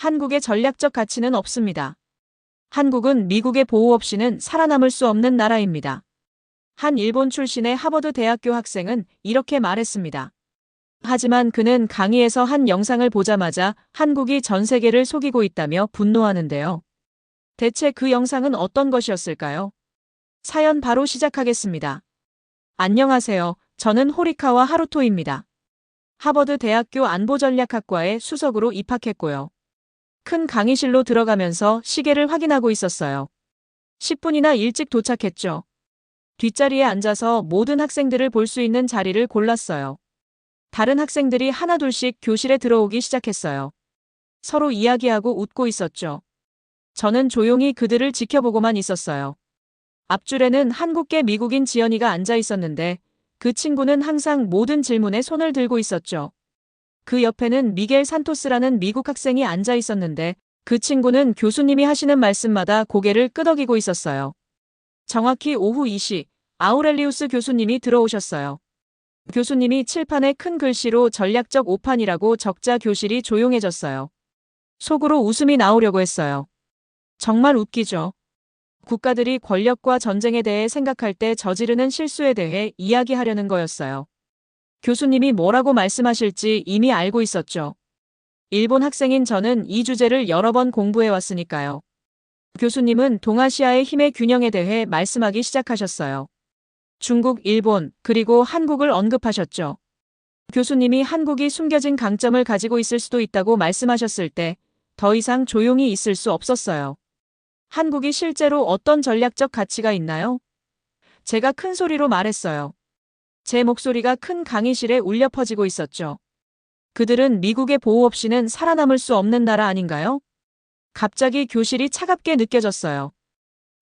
한국의 전략적 가치는 없습니다. 한국은 미국의 보호 없이는 살아남을 수 없는 나라입니다. 한 일본 출신의 하버드 대학교 학생은 이렇게 말했습니다. 하지만 그는 강의에서 한 영상을 보자마자 한국이 전 세계를 속이고 있다며 분노하는데요. 대체 그 영상은 어떤 것이었을까요? 사연 바로 시작하겠습니다. 안녕하세요. 저는 호리카와 하루토입니다. 하버드 대학교 안보전략학과에 수석으로 입학했고요. 큰 강의실로 들어가면서 시계를 확인하고 있었어요. 10분이나 일찍 도착했죠. 뒷자리에 앉아서 모든 학생들을 볼 수 있는 자리를 골랐어요. 다른 학생들이 하나둘씩 교실에 들어오기 시작했어요. 서로 이야기하고 웃고 있었죠. 저는 조용히 그들을 지켜보고만 있었어요. 앞줄에는 한국계 미국인 지연이가 앉아 있었는데 그 친구는 항상 모든 질문에 손을 들고 있었죠. 그 옆에는 미겔 산토스라는 미국 학생이 앉아 있었는데 그 친구는 교수님이 하시는 말씀마다 고개를 끄덕이고 있었어요. 정확히 오후 2시 아우렐리우스 교수님이 들어오셨어요. 교수님이 칠판에 큰 글씨로 전략적 오판이라고 적자 교실이 조용해졌어요. 속으로 웃음이 나오려고 했어요. 정말 웃기죠. 국가들이 권력과 전쟁에 대해 생각할 때 저지르는 실수에 대해 이야기하려는 거였어요. 교수님이 뭐라고 말씀하실지 이미 알고 있었죠. 일본 학생인 저는 이 주제를 여러 번 공부해 왔으니까요. 교수님은 동아시아의 힘의 균형에 대해 말씀하기 시작하셨어요. 중국, 일본, 그리고 한국을 언급하셨죠. 교수님이 한국이 숨겨진 강점을 가지고 있을 수도 있다고 말씀하셨을 때 더 이상 조용히 있을 수 없었어요. 한국이 실제로 어떤 전략적 가치가 있나요? 제가 큰 소리로 말했어요. 제 목소리가 큰 강의실에 울려 퍼지고 있었죠. 그들은 미국의 보호 없이는 살아남을 수 없는 나라 아닌가요? 갑자기 교실이 차갑게 느껴졌어요.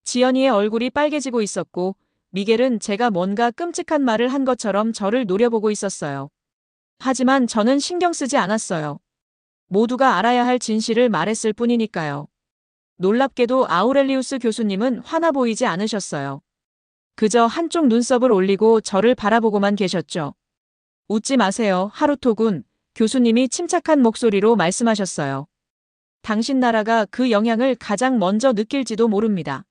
지연이의 얼굴이 빨개지고 있었고 미겔은 제가 뭔가 끔찍한 말을 한 것처럼 저를 노려보고 있었어요. 하지만 저는 신경 쓰지 않았어요. 모두가 알아야 할 진실을 말했을 뿐이니까요. 놀랍게도 아우렐리우스 교수님은 화나 보이지 않으셨어요. 그저 한쪽 눈썹을 올리고 저를 바라보고만 계셨죠. 웃지 마세요, 하루토군. 교수님이 침착한 목소리로 말씀하셨어요. 당신 나라가 그 영향을 가장 먼저 느낄지도 모릅니다.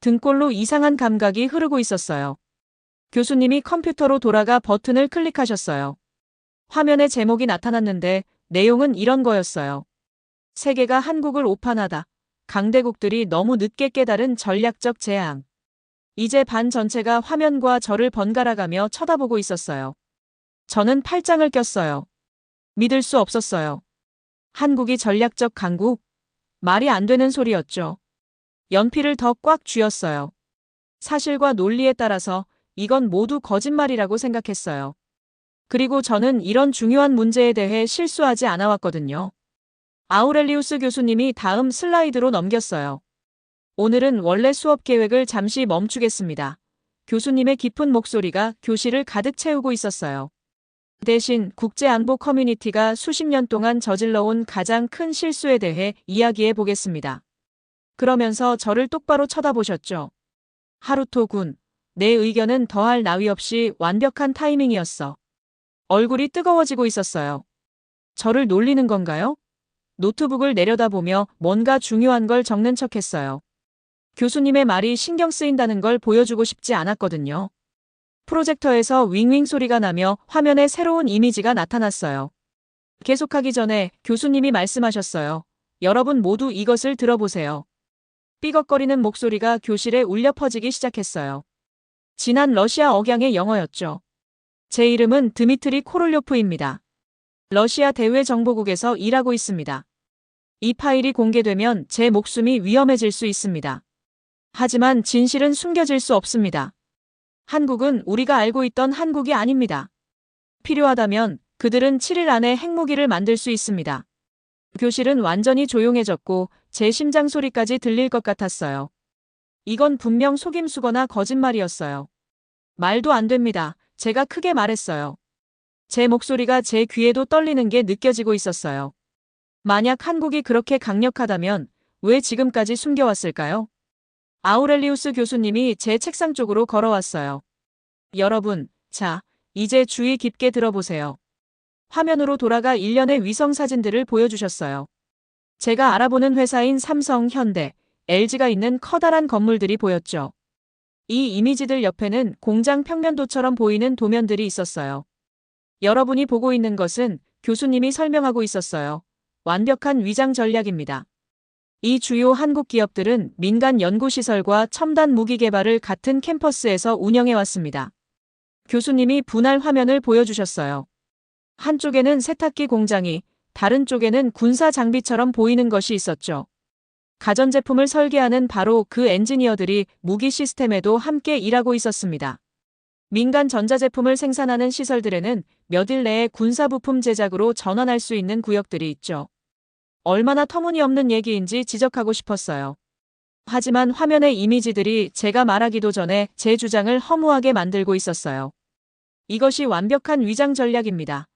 등골로 이상한 감각이 흐르고 있었어요. 교수님이 컴퓨터로 돌아가 버튼을 클릭하셨어요. 화면에 제목이 나타났는데 내용은 이런 거였어요. 세계가 한국을 오판하다. 강대국들이 너무 늦게 깨달은 전략적 재앙. 이제 반 전체가 화면과 저를 번갈아가며 쳐다보고 있었어요. 저는 팔짱을 꼈어요. 믿을 수 없었어요. 한국이 전략적 강국? 말이 안 되는 소리였죠. 연필을 더 꽉 쥐었어요. 사실과 논리에 따라서 이건 모두 거짓말이라고 생각했어요. 그리고 저는 이런 중요한 문제에 대해 실수하지 않아왔거든요. 아우렐리우스 교수님이 다음 슬라이드로 넘겼어요. 오늘은 원래 수업 계획을 잠시 멈추겠습니다. 교수님의 깊은 목소리가 교실을 가득 채우고 있었어요. 대신 국제안보 커뮤니티가 수십 년 동안 저질러온 가장 큰 실수에 대해 이야기해 보겠습니다. 그러면서 저를 똑바로 쳐다보셨죠. 하루토 군, 내 의견은 더할 나위 없이 완벽한 타이밍이었어. 얼굴이 뜨거워지고 있었어요. 저를 놀리는 건가요? 노트북을 내려다보며 뭔가 중요한 걸 적는 척 했어요. 교수님의 말이 신경 쓰인다는 걸 보여주고 싶지 않았거든요. 프로젝터에서 윙윙 소리가 나며 화면에 새로운 이미지가 나타났어요. 계속하기 전에 교수님이 말씀하셨어요. 여러분 모두 이것을 들어보세요. 삐걱거리는 목소리가 교실에 울려 퍼지기 시작했어요. 지난 러시아 억양의 영어였죠. 제 이름은 드미트리 코롤료프입니다. 러시아 대외 정보국에서 일하고 있습니다. 이 파일이 공개되면 제 목숨이 위험해질 수 있습니다. 하지만 진실은 숨겨질 수 없습니다. 한국은 우리가 알고 있던 한국이 아닙니다. 필요하다면 그들은 7일 안에 핵무기를 만들 수 있습니다. 교실은 완전히 조용해졌고 제 심장 소리까지 들릴 것 같았어요. 이건 분명 속임수거나 거짓말이었어요. 말도 안 됩니다. 제가 크게 말했어요. 제 목소리가 제 귀에도 떨리는 게 느껴지고 있었어요. 만약 한국이 그렇게 강력하다면 왜 지금까지 숨겨왔을까요? 아우렐리우스 교수님이 제 책상 쪽으로 걸어왔어요. 여러분, 자, 이제 주의 깊게 들어보세요. 화면으로 돌아가 일련의 위성 사진들을 보여주셨어요. 제가 알아보는 회사인 삼성, 현대, LG가 있는 커다란 건물들이 보였죠. 이 이미지들 옆에는 공장 평면도처럼 보이는 도면들이 있었어요. 여러분이 보고 있는 것은 교수님이 설명하고 있었어요. 완벽한 위장 전략입니다. 이 주요 한국 기업들은 민간 연구시설과 첨단 무기 개발을 같은 캠퍼스에서 운영해 왔습니다. 교수님이 분할 화면을 보여주셨어요. 한쪽에는 세탁기 공장이, 다른 쪽에는 군사 장비처럼 보이는 것이 있었죠. 가전제품을 설계하는 바로 그 엔지니어들이 무기 시스템에도 함께 일하고 있었습니다. 민간 전자제품을 생산하는 시설들에는 몇 일 내에 군사부품 제작으로 전환할 수 있는 구역들이 있죠. 얼마나 터무니없는 얘기인지 지적하고 싶었어요. 하지만 화면의 이미지들이 제가 말하기도 전에 제 주장을 허무하게 만들고 있었어요. 이것이 완벽한 위장 전략입니다.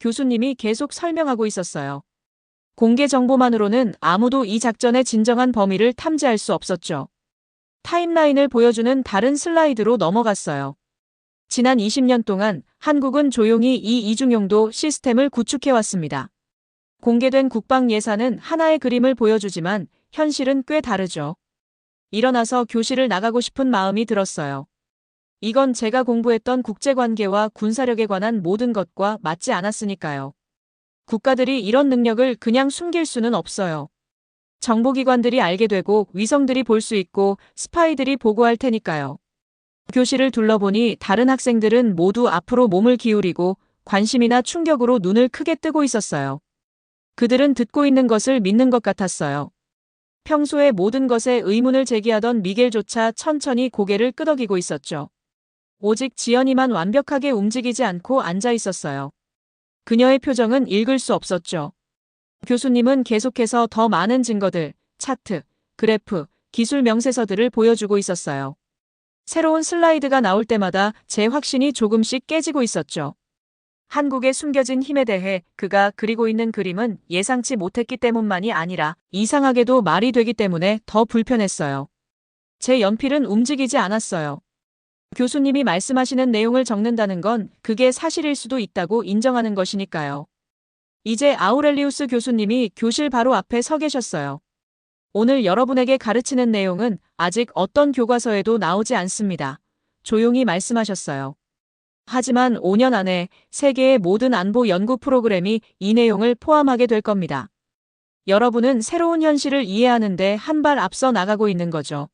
교수님이 계속 설명하고 있었어요. 공개 정보만으로는 아무도 이 작전의 진정한 범위를 탐지할 수 없었죠. 타임라인을 보여주는 다른 슬라이드로 넘어갔어요. 지난 20년 동안 한국은 조용히 이 이중용도 시스템을 구축해왔습니다. 공개된 국방 예산은 하나의 그림을 보여주지만 현실은 꽤 다르죠. 일어나서 교실을 나가고 싶은 마음이 들었어요. 이건 제가 공부했던 국제관계와 군사력에 관한 모든 것과 맞지 않았으니까요. 국가들이 이런 능력을 그냥 숨길 수는 없어요. 정보기관들이 알게 되고 위성들이 볼 수 있고 스파이들이 보고할 테니까요. 교실을 둘러보니 다른 학생들은 모두 앞으로 몸을 기울이고 관심이나 충격으로 눈을 크게 뜨고 있었어요. 그들은 듣고 있는 것을 믿는 것 같았어요. 평소에 모든 것에 의문을 제기하던 미겔조차 천천히 고개를 끄덕이고 있었죠. 오직 지연이만 완벽하게 움직이지 않고 앉아 있었어요. 그녀의 표정은 읽을 수 없었죠. 교수님은 계속해서 더 많은 증거들, 차트, 그래프, 기술 명세서들을 보여주고 있었어요. 새로운 슬라이드가 나올 때마다 제 확신이 조금씩 깨지고 있었죠. 한국의 숨겨진 힘에 대해 그가 그리고 있는 그림은 예상치 못했기 때문만이 아니라 이상하게도 말이 되기 때문에 더 불편했어요. 제 연필은 움직이지 않았어요. 교수님이 말씀하시는 내용을 적는다는 건 그게 사실일 수도 있다고 인정하는 것이니까요. 이제 아우렐리우스 교수님이 교실 바로 앞에 서 계셨어요. 오늘 여러분에게 가르치는 내용은 아직 어떤 교과서에도 나오지 않습니다. 조용히 말씀하셨어요. 하지만 5년 안에 세계의 모든 안보 연구 프로그램이 이 내용을 포함하게 될 겁니다. 여러분은 새로운 현실을 이해하는데 한 발 앞서 나가고 있는 거죠.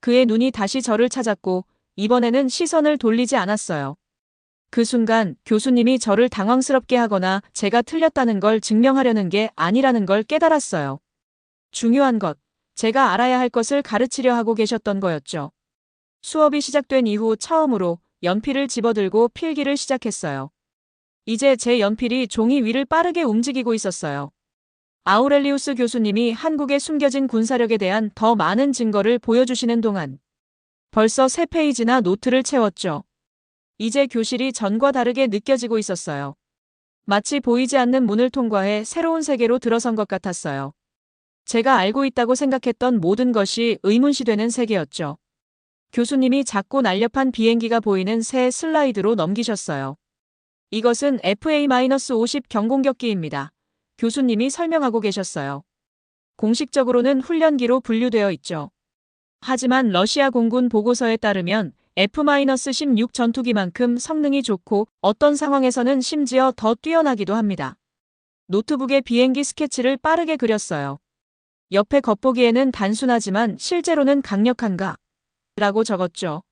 그의 눈이 다시 저를 찾았고 이번에는 시선을 돌리지 않았어요. 그 순간 교수님이 저를 당황스럽게 하거나 제가 틀렸다는 걸 증명하려는 게 아니라는 걸 깨달았어요. 중요한 것, 제가 알아야 할 것을 가르치려 하고 계셨던 거였죠. 수업이 시작된 이후 처음으로 연필을 집어들고 필기를 시작했어요. 이제 제 연필이 종이 위를 빠르게 움직이고 있었어요. 아우렐리우스 교수님이 한국의 숨겨진 군사력에 대한 더 많은 증거를 보여주시는 동안 벌써 세 페이지나 노트를 채웠죠. 이제 교실이 전과 다르게 느껴지고 있었어요. 마치 보이지 않는 문을 통과해 새로운 세계로 들어선 것 같았어요. 제가 알고 있다고 생각했던 모든 것이 의문시되는 세계였죠. 교수님이 작고 날렵한 비행기가 보이는 새 슬라이드로 넘기셨어요. 이것은 FA-50 경공격기입니다. 교수님이 설명하고 계셨어요. 공식적으로는 훈련기로 분류되어 있죠. 하지만 러시아 공군 보고서에 따르면 F-16 전투기만큼 성능이 좋고 어떤 상황에서는 심지어 더 뛰어나기도 합니다. 노트북에 비행기 스케치를 빠르게 그렸어요. 옆에 겉보기에는 단순하지만 실제로는 강력한가? 라고 적었죠.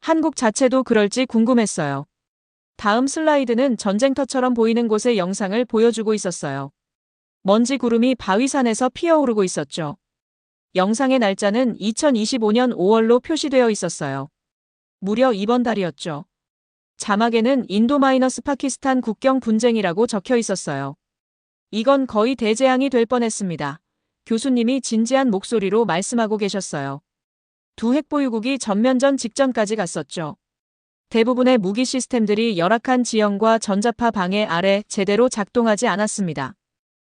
한국 자체도 그럴지 궁금했어요. 다음 슬라이드는 전쟁터처럼 보이는 곳의 영상을 보여주고 있었어요. 먼지 구름이 바위산에서 피어오르고 있었죠. 영상의 날짜는 2025년 5월로 표시되어 있었어요. 무려 이번 달이었죠. 자막에는 인도 마이너스 파키스탄 국경 분쟁이라고 적혀 있었어요. 이건 거의 대재앙이 될 뻔했습니다. 교수님이 진지한 목소리로 말씀하고 계셨어요. 두 핵보유국이 전면전 직전까지 갔었죠. 대부분의 무기 시스템들이 열악한 지형과 전자파 방해 아래 제대로 작동하지 않았습니다.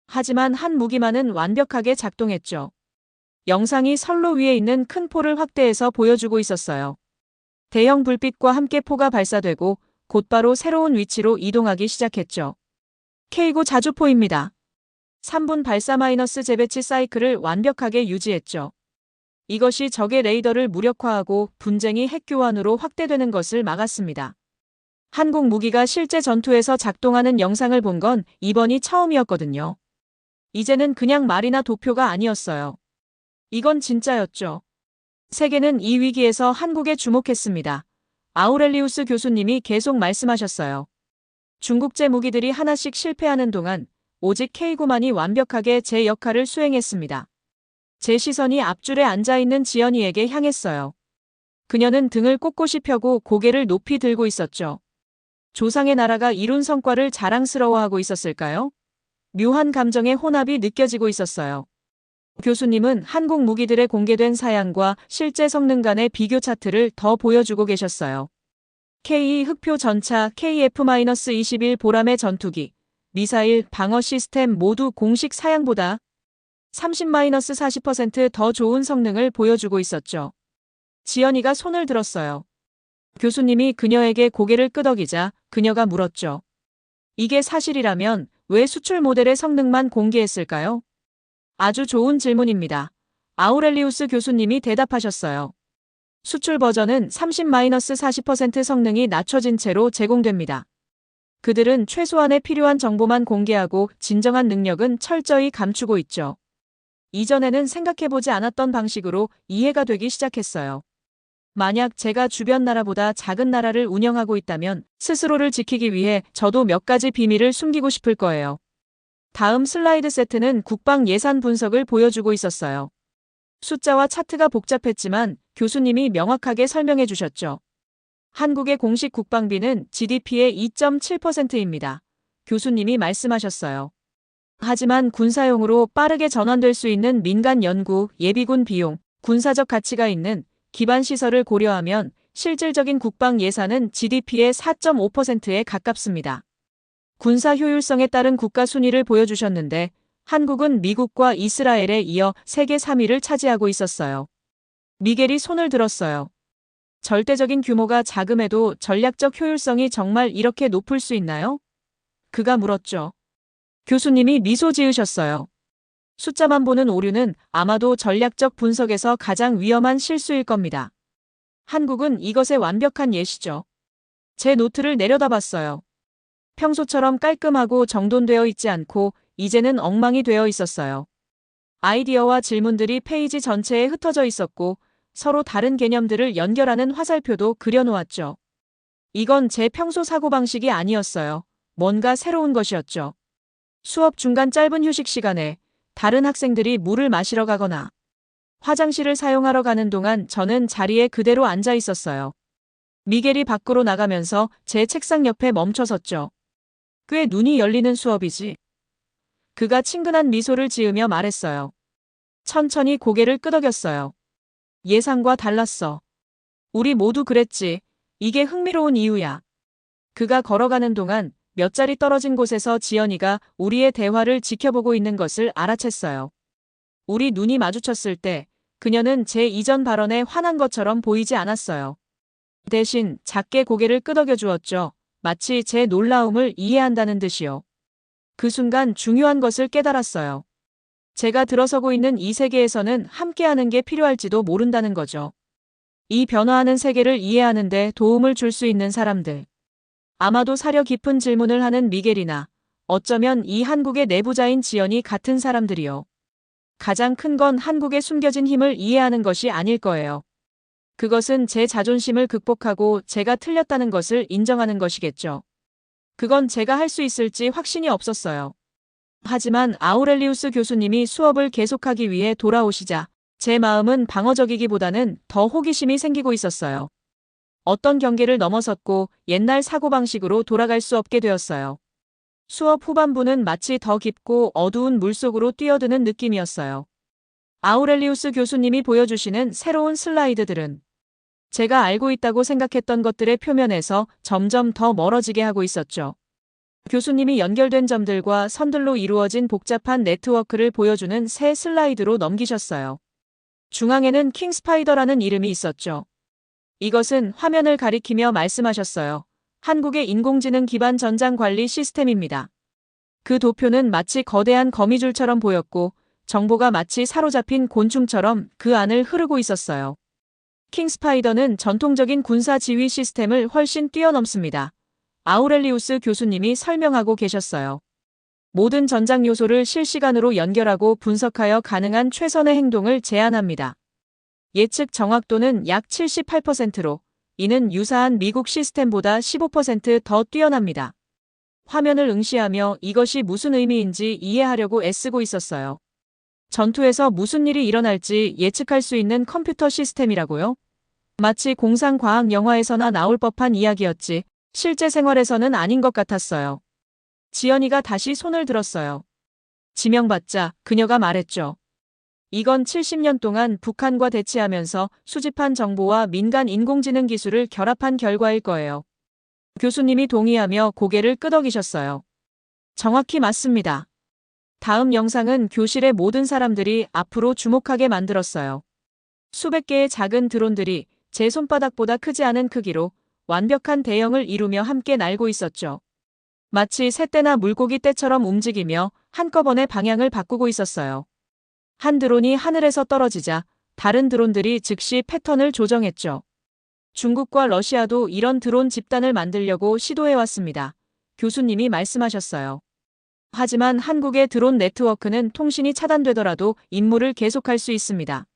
하지만 한 무기만은 완벽하게 작동했죠. 영상이 선로 위에 있는 큰 포를 확대해서 보여주고 있었어요. 대형 불빛과 함께 포가 발사되고 곧바로 새로운 위치로 이동하기 시작했죠. K9 자주포입니다. 3분 발사 마이너스 재배치 사이클을 완벽하게 유지했죠. 이것이 적의 레이더를 무력화하고 분쟁이 핵교환으로 확대되는 것을 막았습니다. 한국 무기가 실제 전투에서 작동하는 영상을 본 건 이번이 처음이었거든요. 이제는 그냥 말이나 도표가 아니었어요. 이건 진짜였죠. 세계는 이 위기에서 한국에 주목했습니다. 아우렐리우스 교수님이 계속 말씀하셨어요. 중국제 무기들이 하나씩 실패하는 동안 오직 K9만이 완벽하게 제 역할을 수행했습니다. 제 시선이 앞줄에 앉아있는 지연이에게 향했어요. 그녀는 등을 꼿꼿이 펴고 고개를 높이 들고 있었죠. 조상의 나라가 이룬 성과를 자랑스러워하고 있었을까요? 묘한 감정의 혼합이 느껴지고 있었어요. 교수님은 한국 무기들의 공개된 사양과 실제 성능 간의 비교 차트를 더 보여주고 계셨어요. K2 흑표 전차 KF-21 보람의 전투기, 미사일, 방어 시스템 모두 공식 사양보다 30-40%더 좋은 성능을 보여주고 있었죠. 지연이가 손을 들었어요. 교수님이 그녀에게 고개를 끄덕이자 그녀가 물었죠. 이게 사실이라면 왜 수출 모델의 성능만 공개했을까요? 아주 좋은 질문입니다. 아우렐리우스 교수님이 대답하셨어요. 수출 버전은 30-40% 성능이 낮춰진 채로 제공됩니다. 그들은 최소한의 필요한 정보만 공개하고 진정한 능력은 철저히 감추고 있죠. 이전에는 생각해보지 않았던 방식으로 이해가 되기 시작했어요. 만약 제가 주변 나라보다 작은 나라를 운영하고 있다면 스스로를 지키기 위해 저도 몇 가지 비밀을 숨기고 싶을 거예요. 다음 슬라이드 세트는 국방 예산 분석을 보여주고 있었어요. 숫자와 차트가 복잡했지만 교수님이 명확하게 설명해 주셨죠. 한국의 공식 국방비는 GDP의 2.7%입니다. 교수님이 말씀하셨어요. 하지만 군사용으로 빠르게 전환될 수 있는 민간 연구, 예비군 비용, 군사적 가치가 있는 기반 시설을 고려하면 실질적인 국방 예산은 GDP의 4.5%에 가깝습니다. 군사 효율성에 따른 국가 순위를 보여주셨는데 한국은 미국과 이스라엘에 이어 세계 3위를 차지하고 있었어요. 미겔이 손을 들었어요. 절대적인 규모가 작음에도 전략적 효율성이 정말 이렇게 높을 수 있나요? 그가 물었죠. 교수님이 미소 지으셨어요. 숫자만 보는 오류는 아마도 전략적 분석에서 가장 위험한 실수일 겁니다. 한국은 이것의 완벽한 예시죠. 제 노트를 내려다봤어요. 평소처럼 깔끔하고 정돈되어 있지 않고 이제는 엉망이 되어 있었어요. 아이디어와 질문들이 페이지 전체에 흩어져 있었고 서로 다른 개념들을 연결하는 화살표도 그려놓았죠. 이건 제 평소 사고방식이 아니었어요. 뭔가 새로운 것이었죠. 수업 중간 짧은 휴식 시간에 다른 학생들이 물을 마시러 가거나 화장실을 사용하러 가는 동안 저는 자리에 그대로 앉아 있었어요. 미겔이 밖으로 나가면서 제 책상 옆에 멈춰섰죠. 꽤 눈이 열리는 수업이지. 그가 친근한 미소를 지으며 말했어요. 천천히 고개를 끄덕였어요. 예상과 달랐어. 우리 모두 그랬지. 이게 흥미로운 이유야. 그가 걸어가는 동안 몇 자리 떨어진 곳에서 지연이가 우리의 대화를 지켜보고 있는 것을 알아챘어요. 우리 눈이 마주쳤을 때 그녀는 제 이전 발언에 화난 것처럼 보이지 않았어요. 대신 작게 고개를 끄덕여 주었죠. 마치 제 놀라움을 이해한다는 듯이요. 그 순간 중요한 것을 깨달았어요. 제가 들어서고 있는 이 세계에서는 함께하는 게 필요할지도 모른다는 거죠. 이 변화하는 세계를 이해하는데 도움을 줄 수 있는 사람들. 아마도 사려 깊은 질문을 하는 미겔이나 어쩌면 이 한국의 내부자인 지연이 같은 사람들이요. 가장 큰 건 한국의 숨겨진 힘을 이해하는 것이 아닐 거예요. 그것은 제 자존심을 극복하고 제가 틀렸다는 것을 인정하는 것이겠죠. 그건 제가 할 수 있을지 확신이 없었어요. 하지만 아우렐리우스 교수님이 수업을 계속하기 위해 돌아오시자 제 마음은 방어적이기보다는 더 호기심이 생기고 있었어요. 어떤 경계를 넘어섰고 옛날 사고방식으로 돌아갈 수 없게 되었어요. 수업 후반부는 마치 더 깊고 어두운 물속으로 뛰어드는 느낌이었어요. 아우렐리우스 교수님이 보여주시는 새로운 슬라이드들은 제가 알고 있다고 생각했던 것들의 표면에서 점점 더 멀어지게 하고 있었죠. 교수님이 연결된 점들과 선들로 이루어진 복잡한 네트워크를 보여주는 새 슬라이드로 넘기셨어요. 중앙에는 킹스파이더라는 이름이 있었죠. 이것은 화면을 가리키며 말씀하셨어요. 한국의 인공지능 기반 전장 관리 시스템입니다. 그 도표는 마치 거대한 거미줄처럼 보였고 정보가 마치 사로잡힌 곤충처럼 그 안을 흐르고 있었어요. 킹스파이더는 전통적인 군사 지휘 시스템을 훨씬 뛰어넘습니다. 아우렐리우스 교수님이 설명하고 계셨어요. 모든 전장 요소를 실시간으로 연결하고 분석하여 가능한 최선의 행동을 제안합니다. 예측 정확도는 약 78%로 이는 유사한 미국 시스템보다 15%더 뛰어납니다. 화면을 응시하며 이것이 무슨 의미인지 이해하려고 애쓰고 있었어요. 전투에서 무슨 일이 일어날지 예측할 수 있는 컴퓨터 시스템이라고요? 마치 공상과학 영화에서나 나올 법한 이야기였지 실제 생활에서는 아닌 것 같았어요. 지연이가 다시 손을 들었어요. 지명받자 그녀가 말했죠. 이건 70년 동안 북한과 대치하면서 수집한 정보와 민간 인공지능 기술을 결합한 결과일 거예요. 교수님이 동의하며 고개를 끄덕이셨어요. 정확히 맞습니다. 다음 영상은 교실의 모든 사람들이 앞으로 주목하게 만들었어요. 수백 개의 작은 드론들이 제 손바닥보다 크지 않은 크기로 완벽한 대형을 이루며 함께 날고 있었죠. 마치 새떼나 물고기 떼처럼 움직이며 한꺼번에 방향을 바꾸고 있었어요. 한 드론이 하늘에서 떨어지자 다른 드론들이 즉시 패턴을 조정했죠. 중국과 러시아도 이런 드론 집단을 만들려고 시도해왔습니다. 교수님이 말씀하셨어요. 하지만 한국의 드론 네트워크는 통신이 차단되더라도 임무를 계속할 수 있습니다.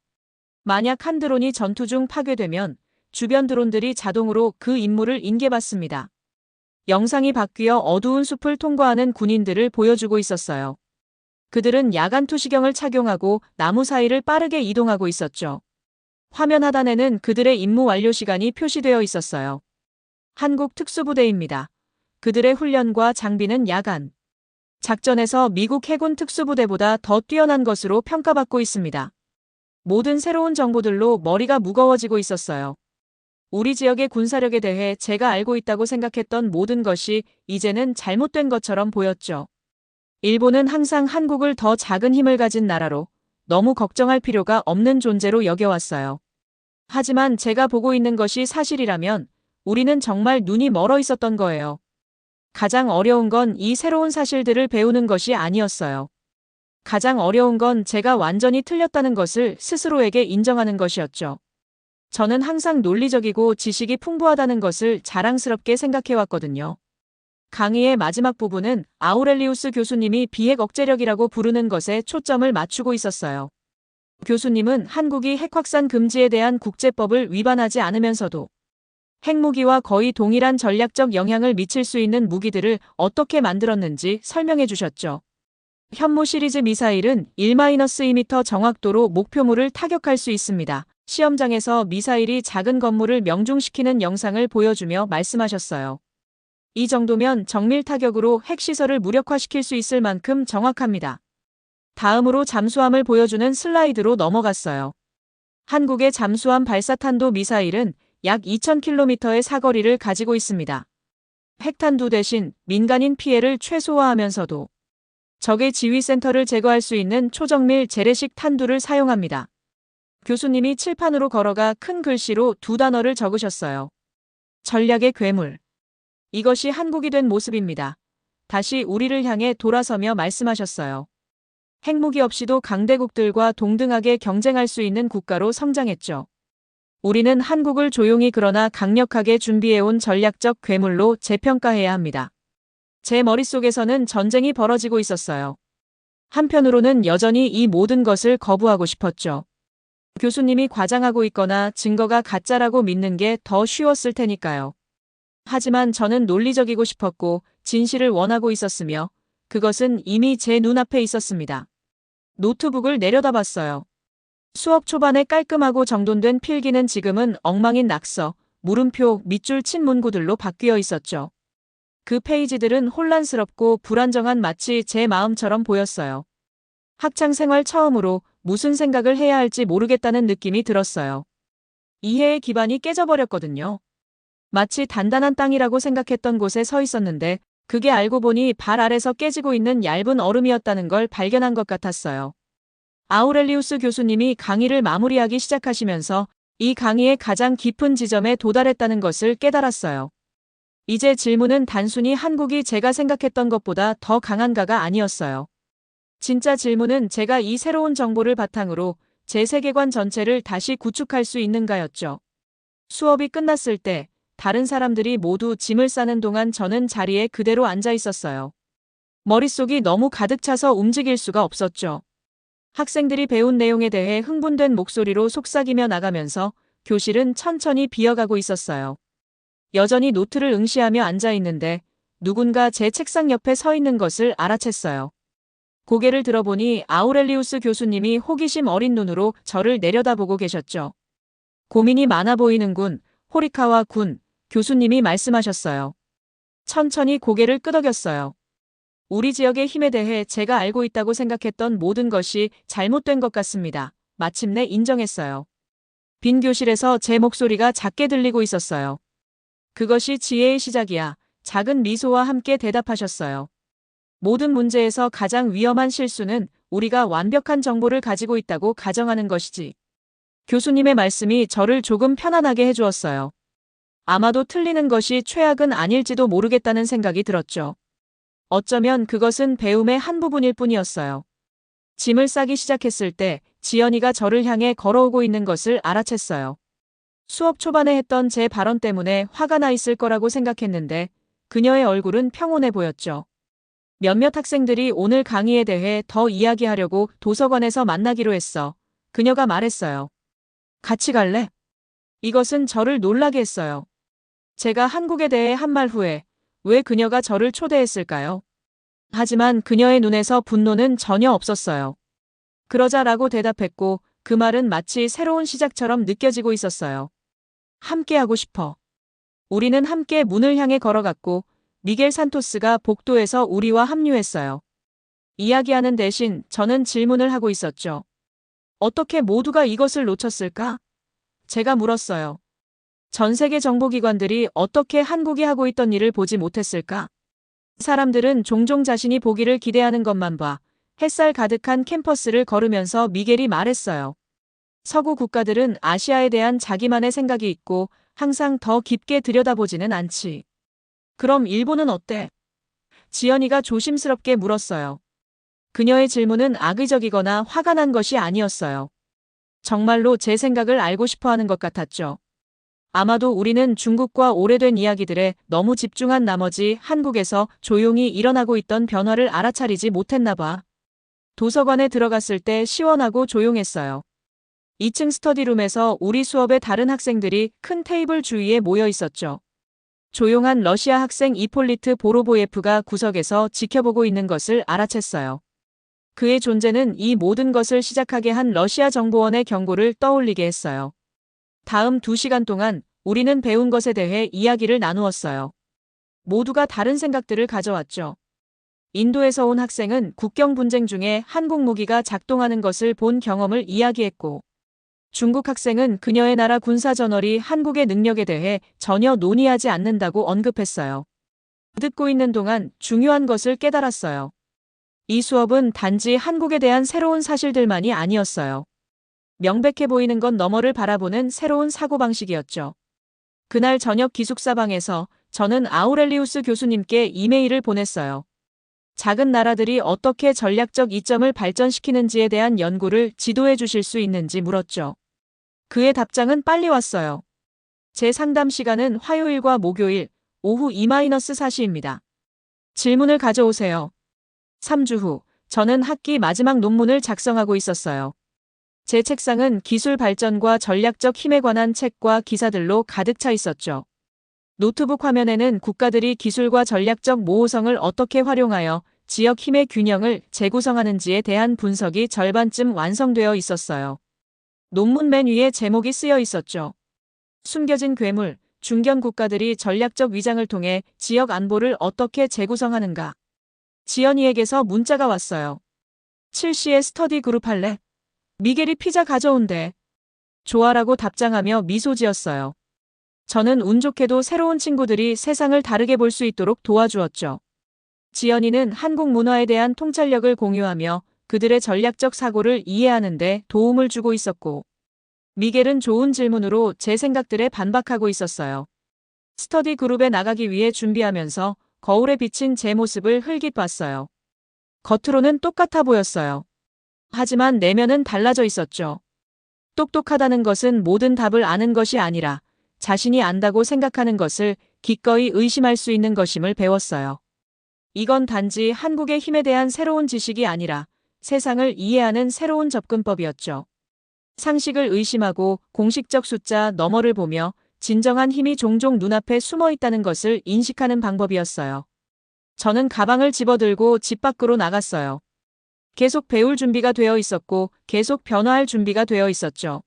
만약 한 드론이 전투 중 파괴되면 주변 드론들이 자동으로 그 임무를 인계받습니다. 영상이 바뀌어 어두운 숲을 통과하는 군인들을 보여주고 있었어요. 그들은 야간 투시경을 착용하고 나무 사이를 빠르게 이동하고 있었죠. 화면 하단에는 그들의 임무 완료 시간이 표시되어 있었어요. 한국 특수부대입니다. 그들의 훈련과 장비는 야간. 작전에서 미국 해군 특수부대보다 더 뛰어난 것으로 평가받고 있습니다. 모든 새로운 정보들로 머리가 무거워지고 있었어요. 우리 지역의 군사력에 대해 제가 알고 있다고 생각했던 모든 것이 이제는 잘못된 것처럼 보였죠. 일본은 항상 한국을 더 작은 힘을 가진 나라로 너무 걱정할 필요가 없는 존재로 여겨왔어요. 하지만 제가 보고 있는 것이 사실이라면 우리는 정말 눈이 멀어 있었던 거예요. 가장 어려운 건 이 새로운 사실들을 배우는 것이 아니었어요. 가장 어려운 건 제가 완전히 틀렸다는 것을 스스로에게 인정하는 것이었죠. 저는 항상 논리적이고 지식이 풍부하다는 것을 자랑스럽게 생각해왔거든요. 강의의 마지막 부분은 아우렐리우스 교수님이 비핵 억제력이라고 부르는 것에 초점을 맞추고 있었어요. 교수님은 한국이 핵 확산 금지에 대한 국제법을 위반하지 않으면서도 핵무기와 거의 동일한 전략적 영향을 미칠 수 있는 무기들을 어떻게 만들었는지 설명해 주셨죠. 현무 시리즈 미사일은 1-2m 정확도로 목표물을 타격할 수 있습니다. 시험장에서 미사일이 작은 건물을 명중시키는 영상을 보여주며 말씀하셨어요. 이 정도면 정밀 타격으로 핵시설을 무력화시킬 수 있을 만큼 정확합니다. 다음으로 잠수함을 보여주는 슬라이드로 넘어갔어요. 한국의 잠수함 발사탄도 미사일은 약 2,000km의 사거리를 가지고 있습니다. 핵탄두 대신 민간인 피해를 최소화하면서도 적의 지휘센터를 제거할 수 있는 초정밀 재래식 탄두를 사용합니다. 교수님이 칠판으로 걸어가 큰 글씨로 두 단어를 적으셨어요. 전략의 괴물. 이것이 한국이 된 모습입니다. 다시 우리를 향해 돌아서며 말씀하셨어요. 핵무기 없이도 강대국들과 동등하게 경쟁할 수 있는 국가로 성장했죠. 우리는 한국을 조용히 그러나 강력하게 준비해온 전략적 괴물로 재평가해야 합니다. 제 머릿속에서는 전쟁이 벌어지고 있었어요. 한편으로는 여전히 이 모든 것을 거부하고 싶었죠. 교수님이 과장하고 있거나 증거가 가짜라고 믿는 게 더 쉬웠을 테니까요. 하지만 저는 논리적이고 싶었고 진실을 원하고 있었으며 그것은 이미 제 눈앞에 있었습니다. 노트북을 내려다봤어요. 수업 초반에 깔끔하고 정돈된 필기는 지금은 엉망인 낙서, 물음표, 밑줄 친 문구들로 바뀌어 있었죠. 그 페이지들은 혼란스럽고 불안정한 마치 제 마음처럼 보였어요. 학창 생활 처음으로 무슨 생각을 해야 할지 모르겠다는 느낌이 들었어요. 이해의 기반이 깨져버렸거든요. 마치 단단한 땅이라고 생각했던 곳에 서 있었는데 그게 알고 보니 발 아래서 깨지고 있는 얇은 얼음이었다는 걸 발견한 것 같았어요. 아우렐리우스 교수님이 강의를 마무리하기 시작하시면서 이 강의의 가장 깊은 지점에 도달했다는 것을 깨달았어요. 이제 질문은 단순히 한국이 제가 생각했던 것보다 더 강한가가 아니었어요. 진짜 질문은 제가 이 새로운 정보를 바탕으로 제 세계관 전체를 다시 구축할 수 있는가였죠. 수업이 끝났을 때 다른 사람들이 모두 짐을 싸는 동안 저는 자리에 그대로 앉아 있었어요. 머릿속이 너무 가득 차서 움직일 수가 없었죠. 학생들이 배운 내용에 대해 흥분된 목소리로 속삭이며 나가면서 교실은 천천히 비어가고 있었어요. 여전히 노트를 응시하며 앉아 있는데 누군가 제 책상 옆에 서 있는 것을 알아챘어요. 고개를 들어보니 아우렐리우스 교수님이 호기심 어린 눈으로 저를 내려다보고 계셨죠. 고민이 많아 보이는군, 호리카와 군, 교수님이 말씀하셨어요. 천천히 고개를 끄덕였어요. 우리 지역의 힘에 대해 제가 알고 있다고 생각했던 모든 것이 잘못된 것 같습니다. 마침내 인정했어요. 빈 교실에서 제 목소리가 작게 들리고 있었어요. 그것이 지혜의 시작이야. 작은 미소와 함께 대답하셨어요. 모든 문제에서 가장 위험한 실수는 우리가 완벽한 정보를 가지고 있다고 가정하는 것이지. 교수님의 말씀이 저를 조금 편안하게 해주었어요. 아마도 틀리는 것이 최악은 아닐지도 모르겠다는 생각이 들었죠. 어쩌면 그것은 배움의 한 부분일 뿐이었어요. 짐을 싸기 시작했을 때 지연이가 저를 향해 걸어오고 있는 것을 알아챘어요. 수업 초반에 했던 제 발언 때문에 화가 나 있을 거라고 생각했는데 그녀의 얼굴은 평온해 보였죠. 몇몇 학생들이 오늘 강의에 대해 더 이야기하려고 도서관에서 만나기로 했어. 그녀가 말했어요. 같이 갈래? 이것은 저를 놀라게 했어요. 제가 한국에 대해 한 말 후에 왜 그녀가 저를 초대했을까요? 하지만 그녀의 눈에서 분노는 전혀 없었어요. 그러자라고 대답했고 그 말은 마치 새로운 시작처럼 느껴지고 있었어요. 함께 하고 싶어. 우리는 함께 문을 향해 걸어갔고 미겔 산토스가 복도에서 우리와 합류했어요. 이야기하는 대신 저는 질문을 하고 있었죠. 어떻게 모두가 이것을 놓쳤을까? 제가 물었어요. 전 세계 정보기관들이 어떻게 한국이 하고 있던 일을 보지 못했을까? 사람들은 종종 자신이 보기를 기대하는 것만 봐 햇살 가득한 캠퍼스를 걸으면서 미겔이 말했어요. 서구 국가들은 아시아에 대한 자기만의 생각이 있고 항상 더 깊게 들여다보지는 않지. 그럼 일본은 어때? 지연이가 조심스럽게 물었어요. 그녀의 질문은 악의적이거나 화가 난 것이 아니었어요. 정말로 제 생각을 알고 싶어 하는 것 같았죠. 아마도 우리는 중국과 오래된 이야기들에 너무 집중한 나머지 한국에서 조용히 일어나고 있던 변화를 알아차리지 못했나 봐. 도서관에 들어갔을 때 시원하고 조용했어요. 2층 스터디룸에서 우리 수업의 다른 학생들이 큰 테이블 주위에 모여 있었죠. 조용한 러시아 학생 이폴리트 보로보예프가 구석에서 지켜보고 있는 것을 알아챘어요. 그의 존재는 이 모든 것을 시작하게 한 러시아 정보원의 경고를 떠올리게 했어요. 다음 2시간 동안 우리는 배운 것에 대해 이야기를 나누었어요. 모두가 다른 생각들을 가져왔죠. 인도에서 온 학생은 국경 분쟁 중에 한국 무기가 작동하는 것을 본 경험을 이야기했고, 중국 학생은 그녀의 나라 군사저널이 한국의 능력에 대해 전혀 논의하지 않는다고 언급했어요. 듣고 있는 동안 중요한 것을 깨달았어요. 이 수업은 단지 한국에 대한 새로운 사실들만이 아니었어요. 명백해 보이는 건 너머를 바라보는 새로운 사고방식이었죠. 그날 저녁 기숙사 방에서 저는 아우렐리우스 교수님께 이메일을 보냈어요. 작은 나라들이 어떻게 전략적 이점을 발전시키는지에 대한 연구를 지도해 주실 수 있는지 물었죠. 그의 답장은 빨리 왔어요. 제 상담 시간은 화요일과 목요일 오후 2-4시입니다. 질문을 가져오세요. 3주 후, 저는 학기 마지막 논문을 작성하고 있었어요. 제 책상은 기술 발전과 전략적 힘에 관한 책과 기사들로 가득 차 있었죠. 노트북 화면에는 국가들이 기술과 전략적 모호성을 어떻게 활용하여 지역 힘의 균형을 재구성하는지에 대한 분석이 절반쯤 완성되어 있었어요. 논문 맨 위에 제목이 쓰여 있었죠. 숨겨진 괴물, 중견 국가들이 전략적 위장을 통해 지역 안보를 어떻게 재구성하는가. 지연이에게서 문자가 왔어요. 7시에 스터디 그룹 할래? 미겔이 피자 가져온대. 좋아라고 답장하며 미소 지었어요. 저는 운 좋게도 새로운 친구들이 세상을 다르게 볼 수 있도록 도와주었죠. 지연이는 한국 문화에 대한 통찰력을 공유하며 그들의 전략적 사고를 이해하는데 도움을 주고 있었고, 미겔은 좋은 질문으로 제 생각들에 반박하고 있었어요. 스터디 그룹에 나가기 위해 준비하면서 거울에 비친 제 모습을 흘깃 봤어요. 겉으로는 똑같아 보였어요. 하지만 내면은 달라져 있었죠. 똑똑하다는 것은 모든 답을 아는 것이 아니라 자신이 안다고 생각하는 것을 기꺼이 의심할 수 있는 것임을 배웠어요. 이건 단지 한국의 힘에 대한 새로운 지식이 아니라 세상을 이해하는 새로운 접근법이었죠. 상식을 의심하고 공식적 숫자 너머를 보며 진정한 힘이 종종 눈앞에 숨어 있다는 것을 인식하는 방법이었어요. 저는 가방을 집어들고 집 밖으로 나갔어요. 계속 배울 준비가 되어 있었고 계속 변화할 준비가 되어 있었죠.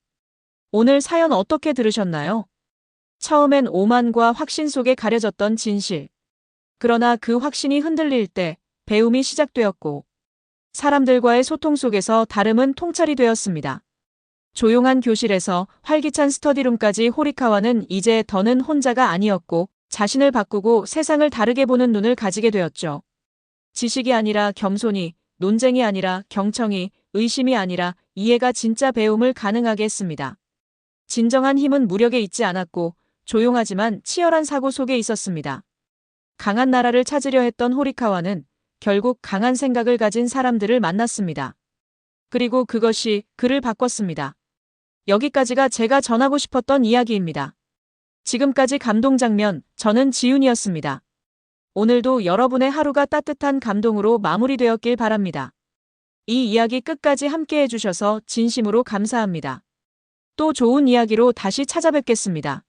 오늘 사연 어떻게 들으셨나요? 처음엔 오만과 확신 속에 가려졌던 진실. 그러나 그 확신이 흔들릴 때 배움이 시작되었고 사람들과의 소통 속에서 다름은 통찰이 되었습니다. 조용한 교실에서 활기찬 스터디룸까지 호리카와는 이제 더는 혼자가 아니었고 자신을 바꾸고 세상을 다르게 보는 눈을 가지게 되었죠. 지식이 아니라 겸손이, 논쟁이 아니라 경청이, 의심이 아니라 이해가 진짜 배움을 가능하게 했습니다. 진정한 힘은 무력에 있지 않았고 조용하지만 치열한 사고 속에 있었습니다. 강한 나라를 찾으려 했던 호리카와는 결국 강한 생각을 가진 사람들을 만났습니다. 그리고 그것이 그를 바꿨습니다. 여기까지가 제가 전하고 싶었던 이야기입니다. 지금까지 감동 장면, 저는 지윤이었습니다. 오늘도 여러분의 하루가 따뜻한 감동으로 마무리되었길 바랍니다. 이 이야기 끝까지 함께 해주셔서 진심으로 감사합니다. 또 좋은 이야기로 다시 찾아뵙겠습니다.